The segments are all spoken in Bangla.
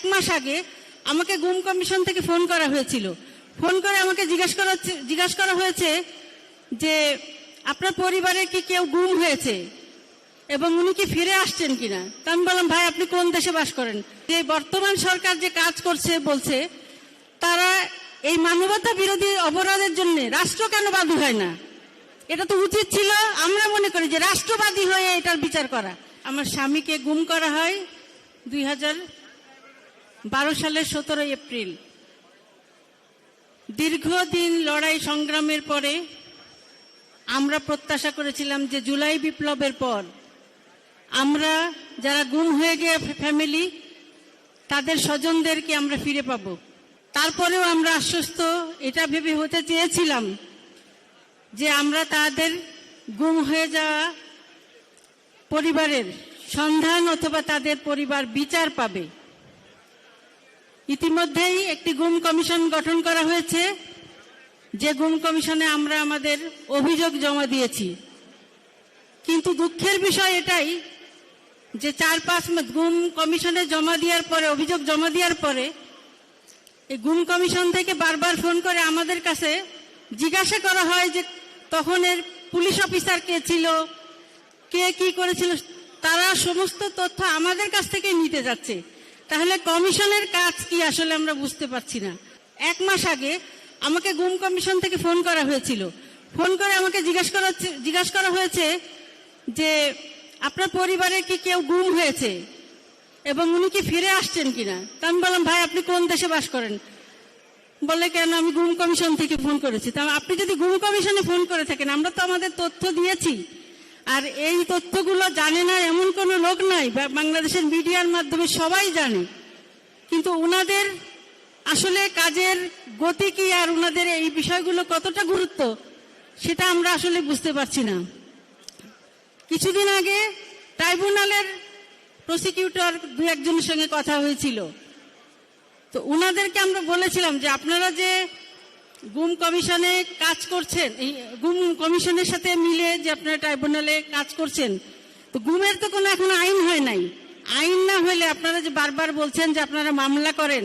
এক মাস আগে আমাকে গুম কমিশন থেকে ফোন করা হয়েছিল। ফোন করে আমাকে জিজ্ঞাসা করা জিজ্ঞাসা করা হয়েছে যে, আপনার পরিবারে কি কেউ গুম হয়েছে? এবং উনি কি ফিরে আসছেন কিনা? তা আমি বললাম, ভাই, আপনি কোন দেশে বাস করেন? যে বর্তমান সরকার যে কাজ করছে, বলছে, তারা এই মানবতা বিরোধী অপরাধের জন্য রাষ্ট্র কেন বাদী হয় না? এটা তো উচিত ছিল, আমরা মনে করি যে রাষ্ট্রবাদী হয়ে এটার বিচার করা। আমার স্বামীকে গুম করা হয় দুই হাজার বারো সালের সতেরো এপ্রিল। দীর্ঘদিন লড়াই সংগ্রামের পরে আমরা প্রত্যাশা করেছিলাম যে জুলাই বিপ্লবের পর আমরা যারা গুম হয়ে গিয়ে ফ্যামিলি, তাদের স্বজনদেরকে আমরা ফিরে পাব। তারপরেও আমরা আশ্বস্ত, এটা ভেবে হতে চেয়েছিলাম যে আমরা তাদের গুম হয়ে যাওয়া পরিবারের সন্ধান অথবা তাদের পরিবার বিচার পাবে। ইতিমধ্যেই একটি গুম কমিশন গঠন করা হয়েছে। যে গুম কমিশনে আমরা আমাদের অভিযোগ জমা দিয়েছি। কিন্তু দুঃখের বিষয় এটাই যে চার পাঁচ গুম কমিশনে জমা দেওয়ার পরে, অভিযোগ জমা দেওয়ার পরে এই গুম কমিশন থেকে বারবার ফোন করে আমাদের কাছে জিজ্ঞাসা করা হয় যে তখন এর পুলিশ অফিসার কে ছিল, কে কি করেছিল, তারা সমস্ত তথ্য আমাদের কাছ থেকে নিতে যাচ্ছে। তাহলে কমিশনের কাজ কি আসলে আমরা বুঝতে পারছি না। এক মাস আগে আমাকে গুম কমিশন থেকে ফোন করা হয়েছিল। ফোন করে আমাকে জিজ্ঞাসা করা জিজ্ঞাসা করা হয়েছে যে, আপনার পরিবারে কি কেউ গুম হয়েছে? এবং উনি কি ফিরে আসছেন কিনা? তা আমি বললাম, ভাই, আপনি কোন দেশে বাস করেন? বলে, কেন? আমি গুম কমিশন থেকে ফোন করেছি। তা আপনি যদি গুম কমিশনে ফোন করে থাকেন, আমরা তো আমাদের তথ্য দিয়েছি। আর এই তথ্যগুলো জানে না এমন কোনো লোক নাই বাংলাদেশের মিডিয়ার মাধ্যমে সবাই জানে। কিন্তু ওনাদের আসলে কাজের গতি কি আর ওনাদের এই বিষয়গুলো কতটা গুরুত্ব, সেটা আমরা আসলে বুঝতে পারছি না। কিছুদিন আগে ট্রাইব্যুনালের প্রসিকিউটর দু একজনের সঙ্গে কথা হয়েছিল। তো ওনাদেরকে আমরা বলেছিলাম যে আপনারা যে গুম কমিশনে কাজ করছেন, এই গুম কমিশনের সাথে মিলে যে আপনারা ট্রাইব্যুনালে কাজ করছেন, তো গুমের তো কোনো এখন আইন হয় নাই। আইন না হলে আপনারা যে বারবার বলছেন যে আপনারা মামলা করেন,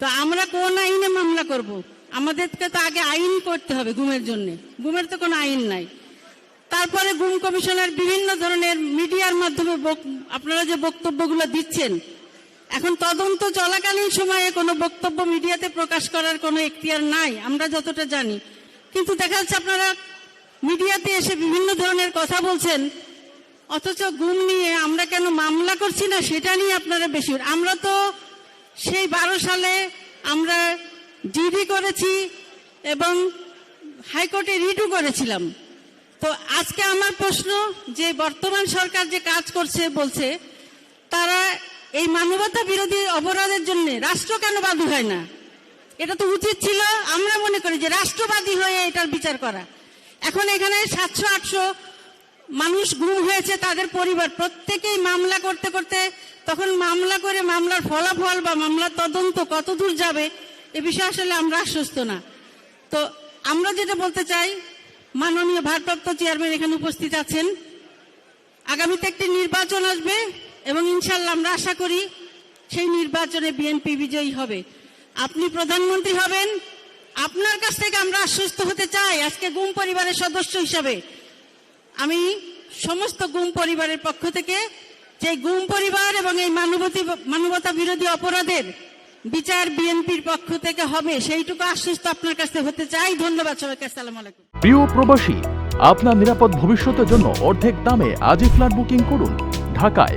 তো আমরা কোন আইনে মামলা করব? আমাদেরকে তো আগে আইন করতে হবে গুমের জন্য, গুমের তো কোনো আইন নাই। তারপরে গুম কমিশনের বিভিন্ন ধরনের মিডিয়ার মাধ্যমে আপনারা যে বক্তব্যগুলো দিচ্ছেন এখন তদন্ত চলাকালীন সময়ে কোনো বক্তব্য মিডিয়াতে প্রকাশ করার কোনো এখতিয়ার নাই, আমরা যতটা জানি। কিন্তু দেখা যাচ্ছে আপনারা মিডিয়াতে এসে বিভিন্ন ধরনের কথা বলছেন, অথচ গুম নিয়ে আমরা কেন মামলা করছি না, সেটা নিয়ে আপনারা বেশি। আমরা তো সেই বারো সালে আমরা ডিডি করেছি এবং হাইকোর্টে রিটও করেছিলাম। তো আজকে আমার প্রশ্ন, যে বর্তমান সরকার যে কাজ করছে, বলছে, তারা এই মানবতা বিরোধী অপরাধের জন্য রাষ্ট্র কেন বাদী হয় না? এটা তো উচিত ছিল, আমরা মনে করি যে রাষ্ট্রবাদী হয়ে এটার বিচার করা। এখন এখানে সাতশো, আটশো মানুষ গুম হয়েছে, তাদের পরিবার। প্রত্যেকেই মামলা করতে করতে তখন মামলা করে মামলার ফলাফল বা মামলার তদন্ত কত দূর যাবে, এ বিষয়ে আসলে আমরা আশ্বস্ত না। তো আমরা যেটা বলতে চাই, মাননীয় ভারপ্রাপ্ত চেয়ারম্যান এখানে উপস্থিত আছেন। আগামীতে একটি নির্বাচন আসবে এবং ইনশাল্লাহ আমরা আশা করি সেই নির্বাচনে বিএনপি বিজয়ী হবে। আপনি প্রধানমন্ত্রী হবেন, আপনার কাছ থেকে আমরা আশ্বস্ত হতে চাই আজকে গুম পরিবারের সদস্য হিসাবে। আমি সমস্ত গুম পরিবারের পক্ষ থেকে যে গুম পরিবার এবং এই মানবতী, মানবতা বিরোধী অপরাধের বিচার বিএনপির পক্ষ থেকে হবে, সেইটুকু আশ্বস্ত আপনার কাছে হতে চাই। ধন্যবাদ সবাইকে, আসসালামু আলাইকুম। প্রিয় প্রবাসী, আপনার নিরাপদ ভবিষ্যতের জন্য অর্ধেক দামে আজই ফ্ল্যাট বুকিং করুন। ঢাকায়